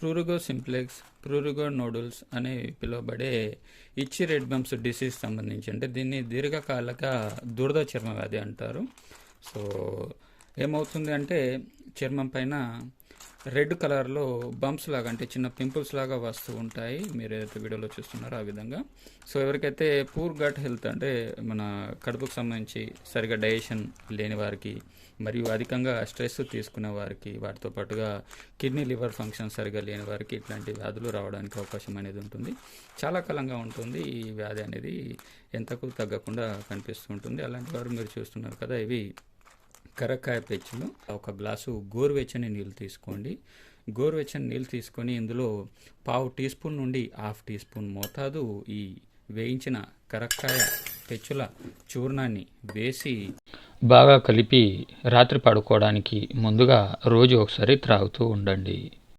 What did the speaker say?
ప్రూరుగో simplex ప్రూరుగో నోడుల్స్ అని పిలువబడే ఇచ్చి రెడ్ బంప్స్ డిసీజ్ సంబంధించి అంటే దీన్ని దీర్ఘకాలిక దురద చర్మ వ్యాధి అంటారు. సో ఏమవుతుంది అంటే చర్మం పైన రెడ్ కలర్లో బంప్స్ లాగా అంటే చిన్న పింపుల్స్ లాగా వస్తూ ఉంటాయి. మీరు ఏదైతే వీడియోలో చూస్తున్నారో ఆ విధంగా. సో ఎవరికైతే పూర్ గట్ హెల్త్ అంటే మన కడుపుకు సంబంధించి సరిగా డైజెషన్ లేని వారికి మరియు అధికంగా స్ట్రెస్ తీసుకునే వారికి వాటితో పాటుగా కిడ్నీ లివర్ ఫంక్షన్ సరిగా లేని వారికి ఇట్లాంటి వ్యాధులు రావడానికి అవకాశం అనేది ఉంటుంది. చాలా కాలంగా ఉంటుంది. ఈ వ్యాధి అనేది ఎంతకు తగ్గకుండా కనిపిస్తూ ఉంటుంది. అలాంటి వారు మీరు చూస్తున్నారు కదా ఇవి కరక్కాయ పెచ్చులు ఒక గ్లాసు గోరువెచ్చని నీళ్ళు తీసుకోండి. గోరువెచ్చని నీళ్ళు తీసుకొని ఇందులో పావు టీ స్పూన్ నుండి హాఫ్ టీ స్పూన్ మోతాదు ఈ వేయించిన కరక్కాయ పెచ్చుల చూర్ణాన్ని వేసి బాగా కలిపి రాత్రి పడుకోవడానికి ముందుగా రోజు ఒకసారి త్రాగుతూ ఉండండి.